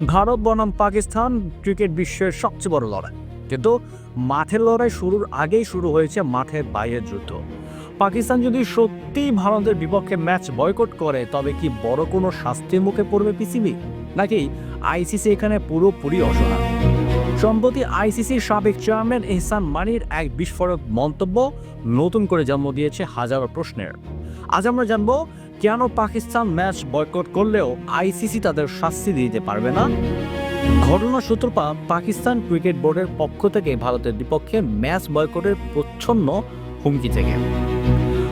ভারত, বনাম পাকিস্তান ক্রিকেট বিশ্বের সবচেয়ে বড় লড়াই। কিন্তু মাঠের লড়াই শুরুর আগেই শুরু হয়েছে মাঠের বাইরের যুদ্ধ। পাকিস্তান যদি সত্যিই ভারতের বিপক্ষে ম্যাচ বয়কট করে, তবে কি বড় কোনো শাস্তির মুখে পড়বে পিসিবি? নাকি আইসিসি এখানে পুরোপুরি অসহায়? সম্প্রতি আইসিসির সাবেক চেয়ারম্যান এহসান মানির এক বিস্ফোরক মন্তব্য নতুন করে জন্ম দিয়েছে হাজারো প্রশ্নের। আজ আমরা জানব কেন পাকিস্তান ম্যাচ বয়কট করলেও আইসিসি তাদের শাস্তি দিতে পারবে না? ঘটনা সূত্রপাত পাকিস্তান ক্রিকেট বোর্ডের পক্ষ থেকে ভারতের বিপক্ষে ম্যাচ বয়কটের প্রচ্ছন্ন হুমকি থেকে।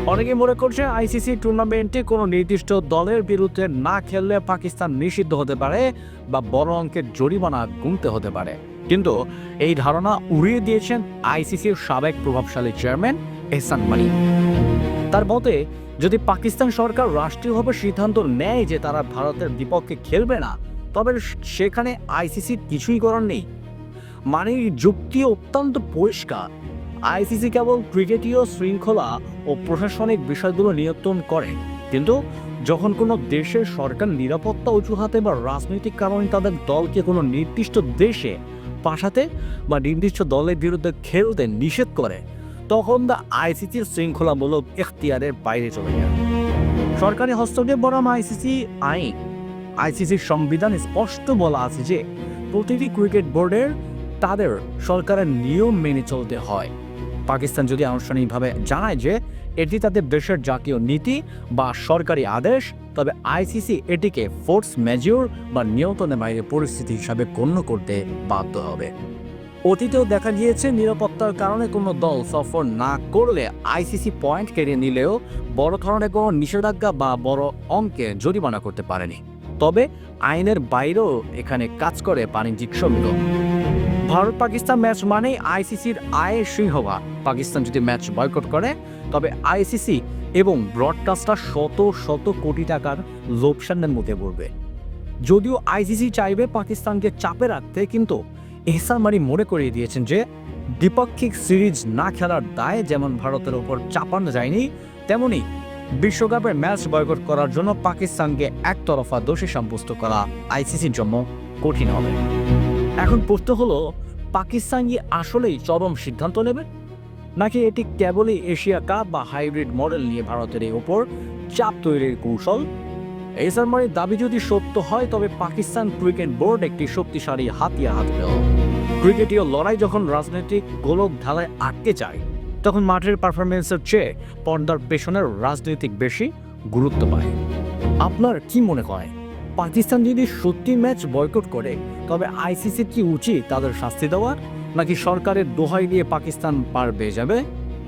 অনেকে মনে করছে আইসিসি টুর্নামেন্টে কোনো নির্দিষ্ট দলের বিরুদ্ধে না খেললে পাকিস্তান নিষিদ্ধ হতে পারে বা বড় অঙ্কের জরিমানা গুনতে হতে পারে। কিন্তু এই ধারণা উড়িয়ে দিয়েছেন আইসিসির সাবেক প্রভাবশালী চেয়ারম্যান এহসান মানি তার মতে, যদি পাকিস্তান সরকার রাষ্ট্রীয়ভাবে সিদ্ধান্ত নেয় যে তারা ভারতের বিপক্ষে খেলবে না, তবে সেখানে আইসিসির কিছুই করার নেই। মানে যুক্তি অত্যন্ত পরিষ্কার। আইসিসি কেবল ক্রিকেটীয় শৃঙ্খলা ও প্রশাসনিক বিষয়গুলো নিয়ন্ত্রণ করে। কিন্তু যখন কোনো দেশের সরকার নিরাপত্তা অজুহাতে বা রাজনৈতিক কারণে তাদের দলকে কোনো নির্দিষ্ট দেশে পাঠাতে বা নির্দিষ্ট দলের বিরুদ্ধে খেলতে নিষেধ করে তখন দা আইসিসির শৃঙ্খলামূলক এখতিয়ারের বাইরে চলে যায় সরকারি হস্তক্ষেপ বনাম আইসিসি আইন। আইসিসির সংবিধানে স্পষ্ট বলা আছে যে, প্রতিটি ক্রিকেট বোর্ডের তাদের সরকারের নিয়ম মেনে চলতে হয়। পাকিস্তান যদি আনুষ্ঠানিকভাবে জানায় যে, এটি তাদের দেশের জাতীয় নীতি বা সরকারি আদেশ, তবে আইসিসি এটিকে ফোর্স মেজিওর বা নিয়ন্ত্রণের বাইরে পরিস্থিতি হিসাবে গণ্য করতে বাধ্য হবে। অতীতেও দেখা গিয়েছে নিরাপত্তার কারণে কোনো দল সফর না করলে আইসিসি পয়েন্ট কেড়ে নিলেও বড় ধরনের কোনো নিষেধাজ্ঞা বা বড় অঙ্কে জরিমানা করতে পারেনি। তবে আইনের বাইরেও এখানে কাজ করে বাণিজ্যিক শ্রমিক ভারত পাকিস্তান ম্যাচ মানেই আইসিসির আয়ের সিংহভাগ পাকিস্তান যদি ম্যাচ বয়কট করে, তবে আইসিসি এবং ব্রডকাস্টার শত শত কোটি টাকার লোকসানের মধ্যে পড়বে। যদিও আইসিসি চাইবে পাকিস্তানকে চাপে রাখতে, কিন্তু এহসান মানি মনে করিয়ে দিয়েছেন যে, দ্বিপাক্ষিক সিরিজ না খেলার দায় যেমন ভারতের ওপর চাপানো যায়নি, তেমনি বিশ্বকাপের ম্যাচ বয়কট করার জন্য পাকিস্তানকে একতরফা দোষী সাব্যস্ত করা আইসিসির জন্য কঠিন হবে। এখন প্রশ্ন হলো, পাকিস্তান কি আসলেই চরম সিদ্ধান্ত নেবে? নাকি এটি কেবলই এশিয়া কাপ বা হাইব্রিড মডেল নিয়ে ভারতের এই ওপর চাপ তৈরির কৌশল? এসার মানির দাবি যদি সত্য হয়, তবে পাকিস্তান ক্রিকেট বোর্ড একটি শক্তিশালী হাতিয়ার হাতে পেল ক্রিকেটীয় লড়াই যখন রাজনৈতিক গোলক ধারায় আটকে যায়, তখন মাঠের পারফরমেন্সের চেয়ে পর্দার পেছনের রাজনৈতিক বেশি গুরুত্ব পায়। আপনার কি মনে হয়, পাকিস্তান যদি সত্যি ম্যাচ বয়কট করে, তবে আইসিসির কি উচিত তাদের শাস্তি দেওয়া নাকি সরকারের দোহাই দিয়ে পাকিস্তান পার পেয়ে যাবে?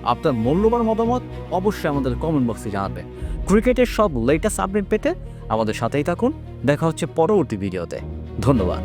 আপনার মূল্যবান মতামত অবশ্যই আমাদের কমেন্ট বক্সে জানাবেন। ক্রিকেটের সব লেটেস্ট আপডেট পেতে আমাদের সাথেই থাকুন। দেখা হচ্ছে পরবর্তী ভিডিওতে ধন্যবাদ।